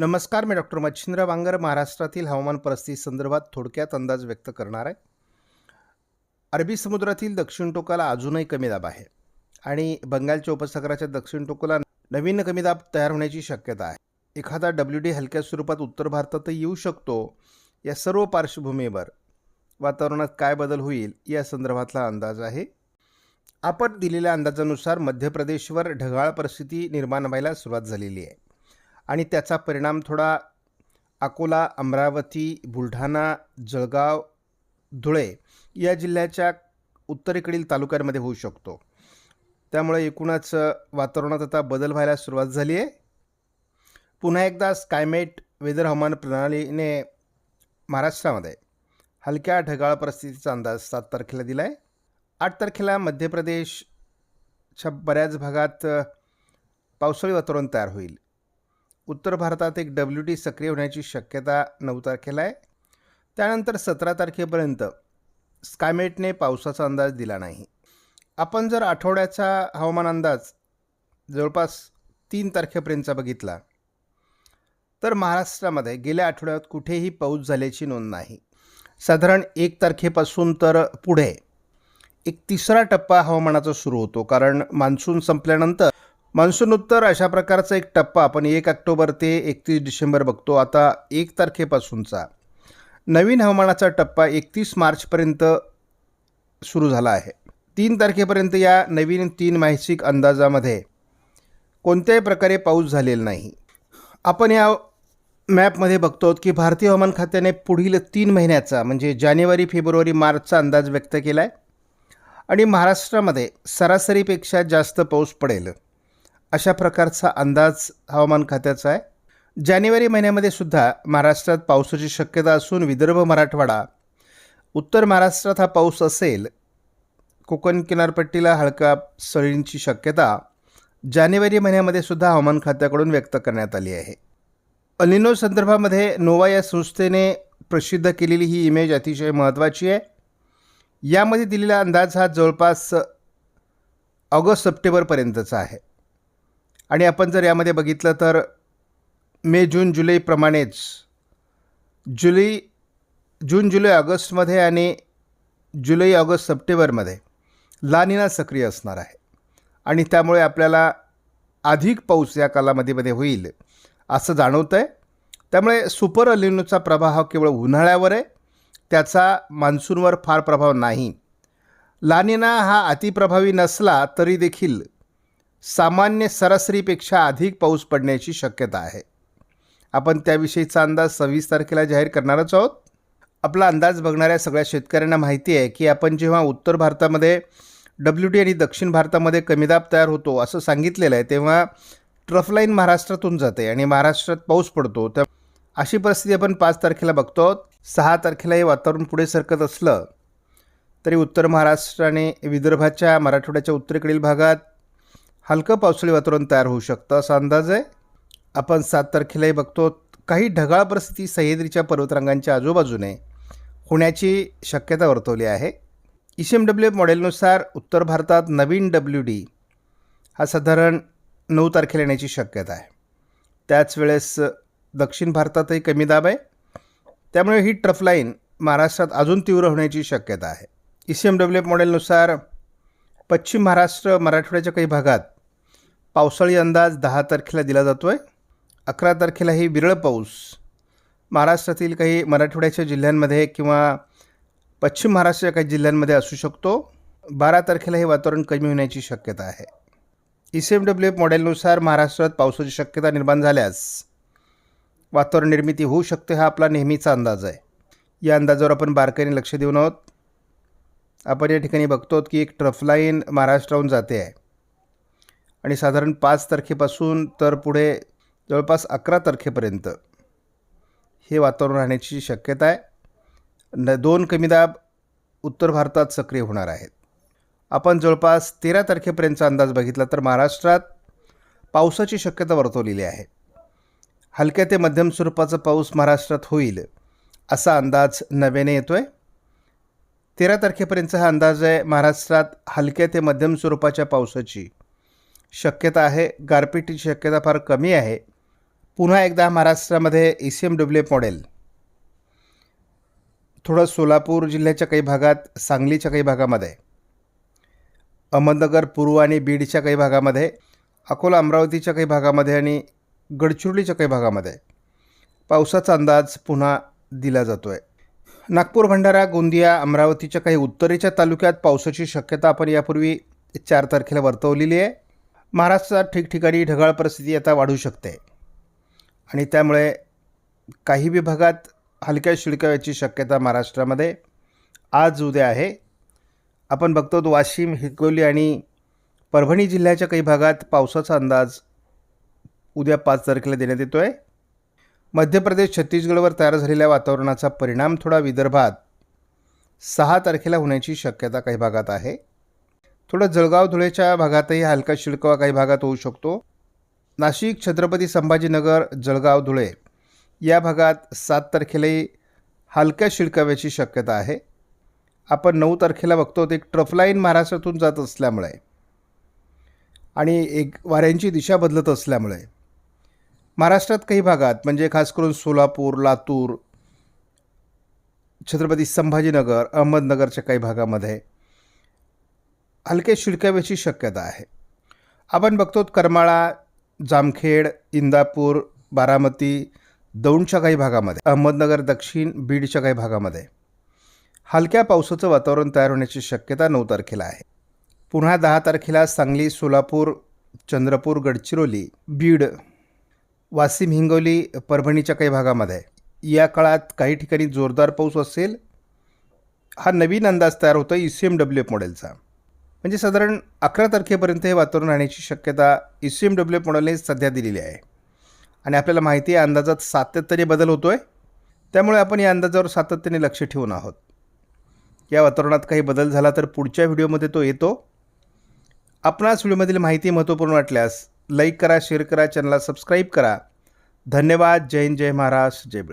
नमस्कार मी डॉक्टर मच्छिंद्र वांगर महाराष्ट्रातील हवामान परिस्थिती संदर्भात थोडक्यात अंदाज व्यक्त करणार आहे. अरबी समुद्रातील दक्षिण टोकाला अजूनही कमी दाब आहे आणि बंगालच्या उपसागराच्या दक्षिण टोकाला नवीन कमी दाब तयार होण्याची शक्यता आहे. एखादा डब्ल्यू डी हलक्या स्वरूपात उत्तर भारतातही येऊ शकतो. या सर्व पार्श्वभूमीवर वातावरणात काय बदल होईल या संदर्भातला अंदाज आहे. आपण दिलेल्या अंदाजानुसार मध्य प्रदेशवर ढगाळ परिस्थिती निर्माण व्हायला सुरुवात झालेली आहे. आणि त्याचा परिणाम थोडा अकोला अमरावती बुलढाणा जळगाव धुळे या जिल्ह्याच्या उत्तरेकडील तालुक्यांमध्ये होऊ शकतो. त्यामुळे एकूणच वातावरणात आता बदल व्हायला सुरुवात झाली आहे. पुन्हा एकदा स्कायमेट वेदर हवामान प्रणालीने महाराष्ट्रामध्ये हलक्या ढगाळ परिस्थितीचा अंदाज सात तारखेला दिला आहे आठ तारखेला मध्य प्रदेशच्या बऱ्याच भागात पावसाळी वातावरण तयार होईल. उत्तर भारतात एक डब्ल्यू टी सक्रिय होण्याची शक्यता नऊ तारखेला आहे. त्यानंतर सतरा तारखेपर्यंत स्कायमेटने पावसाचा अंदाज दिला नाही. आपण जर आठवड्याचा हवामान अंदाज जवळपास तीन तारखेपर्यंतचा बघितला तर महाराष्ट्रामध्ये गेल्या आठवड्यात कुठेही पाऊस झाल्याची नोंद नाही. साधारण एक तारखेपासून तर पुढे एक तिसरा टप्पा हवामानाचा सुरू होतो कारण मान्सून संपल्यानंतर मान्सून उत्तर अशा प्रकारचा एक टप्पा. आपण एक ऑक्टोबर ते एकतीस डिसेंबर बघतो. आता एक तारखेपासूनचा. नवीन हवामानाचा टप्पा एकतीस मार्चपर्यंत सुरू झाला आहे. तीन तारखेपर्यंत या नवीन तीन मासिक अंदाजामध्ये कोणत्याही प्रकारे पाऊस झालेला नाही. आपण या मॅपमध्ये बघतो की भारतीय हवामान खात्याने पुढील तीन महिन्याचा म्हणजे जानेवारी फेब्रुवारी मार्चचा अंदाज व्यक्त केला आहे आणि महाराष्ट्रामध्ये सरासरीपेक्षा जास्त पाऊस पडेल. अशा प्रकारचा अंदाज हवामान खात्याचा आहे. जानेवारी महिन्यामध्ये सुद्धा महाराष्ट्रात पावसाची शक्यता असून विदर्भ मराठवाडा उत्तर महाराष्ट्रात हा पाऊस असेल कोकण किनारपट्टीला हलका सळींची शक्यता जानेवारी महिन्यामध्ये सुद्धा हवामान खात्याकडून व्यक्त करण्यात आली आहे. अलिनो संदर्भामध्ये नोवा या संस्थेने प्रसिद्ध केलेली ही इमेज अतिशय महत्त्वाची आहे. यामध्ये दिलेला अंदाज हा जवळपास ऑगस्ट सप्टेंबरपर्यंतचा आहे. आणि आपण जर यामध्ये बघितलं तर मे जून जुलैप्रमाणेच जुलै जून जुलै ऑगस्टमध्ये आणि जुलै ऑगस्ट सप्टेंबरमध्ये लानिना सक्रिय असणार आहे. आणि त्यामुळे आपल्याला अधिक पाऊस या कालावधीमध्ये होईल असं जाणवतं आहे त्यामुळे सुपर अलिनोचा प्रभाव हा केवळ उन्हाळ्यावर आहे. त्याचा मान्सूनवर फार प्रभाव नाही. लानिना हा अतिप्रभावी नसला तरी देखील सामान्य सरासरीपेक्षा अधिक पाऊस पडण्याची शक्यता आहे. आपण त्याविषयीचा अंदाज सव्वीस तारखेला जाहीर करणारच आहोत. आपला अंदाज बघणाऱ्या सगळ्या शेतकऱ्यांना माहिती आहे की आपण जेव्हा उत्तर भारतामध्ये डब्ल्यू टी आणि दक्षिण भारतामध्ये कमीदाब तयार होतो असं सांगितलेलं आहे तेव्हा ट्रफलाईन महाराष्ट्रातून जाते आणि महाराष्ट्रात पाऊस पडतो. त्या अशी परिस्थिती आपण पाच तारखेला बघतो सहा तारखेला हे वातावरण पुढे सरकत असलं तरी उत्तर महाराष्ट्र आणि विदर्भाच्या मराठवाड्याच्या उत्तरेकडील भागात हलकं पावसाळी वातावरण तयार होऊ शकतं असा अंदाज आहे. आपण सात तारखेलाही बघतो काही ढगाळ परिस्थिती सह्याद्रीच्या पर्वतरांगांच्या आजूबाजूने होण्याची शक्यता वर्तवली आहे. E C M W F मॉडेलनुसार उत्तर भारतात नवीन डब्ल्यू डी हा साधारण नऊ तारखेला येण्याची शक्यता आहे. त्याच वेळेस दक्षिण भारतातही कमी दाब आहे. त्यामुळे ही ट्रफलाईन महाराष्ट्रात अजून तीव्र होण्याची शक्यता आहे. E C M W F मॉडेलनुसार पश्चिम महाराष्ट्र मराठवाड्याच्या काही भागात पावसाळी अंदाज दहा तारखेला दिला जातो आहे अकरा तारखेला ही विरळ पाऊस. महाराष्ट्रातील काही मराठवाड्याच्या जिल्ह्यांमध्ये किंवा पश्चिम महाराष्ट्राच्या काही जिल्ह्यांमध्ये असू शकतो. बारा तारखेला हे वातावरण कमी होण्याची शक्यता आहे. E C M W F मॉडेलनुसार महाराष्ट्रात पावसाची शक्यता निर्माण झाल्यास वातावरण निर्मिती होऊ शकते हा आपला नेहमीचा अंदाज आहे. या अंदाजावर आपण बारकाईने लक्ष देऊन आहोत. आपण या ठिकाणी बघतो की एक ट्रफलाईन महाराष्ट्राहून जाते आहे. आणि साधारण पाच तारखेपासून तर पुढे जवळपास अकरा तारखेपर्यंत हे वातावरण राहण्याची शक्यता आहे. न दोन कमी दाब उत्तर भारतात सक्रिय होणार आहेत. आपण जवळपास तेरा तारखेपर्यंतचा अंदाज बघितला तर महाराष्ट्रात पावसाची शक्यता वर्तवलेली आहे. हलक्या ते मध्यम स्वरूपाचा पाऊस महाराष्ट्रात होईल असा अंदाज नव्याने येतो आहे तेरा तारखेपर्यंतचा हा अंदाज आहे महाराष्ट्रात हलक्या ते मध्यम स्वरूपाच्या पावसाची शक्यता आहे. गारपीटची शक्यता फार कमी आहे. पुन्हा एकदा महाराष्ट्रामध्ये E C M W model. थोडं सोलापूर जिल्ह्याच्या काही भागात सांगलीच्या काही भागामध्ये अहमदनगर पूर्व आणि बीडच्या काही भागामध्ये अकोला अमरावतीच्या काही भागामध्ये आणि गडचिरोलीच्या काही भागामध्ये पावसाचा अंदाज पुन्हा दिला जातो आहे नागपूर भंडारा गोंदिया अमरावतीच्या काही उत्तरेच्या तालुक्यात पावसाची शक्यता आपण यापूर्वी चार तारखेला वर्तवलेली आहे. महाराष्ट्रात ठिकठिकाणी ढगाळ परिस्थिती आता वाढू शकते. आणि त्यामुळे काही विभागात हलक्या शिडकाव्याची शक्यता महाराष्ट्रामध्ये आज उद्या आहे. आपण बघतो वाशिम हिंगोली आणि परभणी जिल्ह्याच्या काही भागात पावसाचा अंदाज उद्या पाच तारखेला देण्यात येतो आहे मध्य प्रदेश छत्तीसगडवर तयार झालेल्या वातावरणाचा परिणाम थोडा विदर्भात सहा तारखेला होण्याची शक्यता काही भागात आहे. थोडं जळगाव धुळेच्या भागातही हलका शिडकावा काही भागात होऊ शकतो. नाशिक छत्रपती संभाजीनगर जळगाव धुळे या भागात सात तारखेलाही हलक्या शिडकाव्याची शक्यता आहे. आपण नऊ तारखेला बघतो ते एक ट्रफलाईन महाराष्ट्रातून जात असल्यामुळे आणि एक वाऱ्यांची दिशा बदलत असल्यामुळे महाराष्ट्रात काही भागात म्हणजे खास करून सोलापूर लातूर छत्रपती संभाजीनगर अहमदनगरच्या काही भागामध्ये हलके शिडकाव्याची शक्यता आहे. आपण बघतो करमाळा जामखेड इंदापूर बारामती दौंडच्या काही भागामध्ये अहमदनगर दक्षिण बीडच्या काही भागामध्ये. हलक्या पावसाचं वातावरण तयार होण्याची शक्यता नऊ तारखेला आहे. पुन्हा दहा तारखेला सांगली सोलापूर चंद्रपूर गडचिरोली बीड वाशिम हिंगोली परभणीच्या काही भागामध्ये. या काळात काही ठिकाणी जोरदार पाऊस असेल. हा नवीन अंदाज तयार होतो E C M W F मॉडेलचा. म्हणजे साधारण अकरा तारखेपर्यंत हे वातावरण राहण्याची शक्यता E C M W F मॉडेलने सध्या दिलेली आहे. आणि आपल्याला माहिती आहे अंदाजात सातत्याने बदल होतो आहे त्यामुळे आपण या अंदाजावर सातत्याने लक्ष ठेवून आहोत. या वातावरणात काही बदल झाला तर पुढच्या व्हिडिओमध्ये तो येतो. आपणास व्हिडिओमधील माहिती महत्त्वपूर्ण वाटल्यास लाईक करा शेअर करा चॅनलला सबस्क्राईब करा. धन्यवाद. जय हिंद जय महाराष्ट्र जय बळे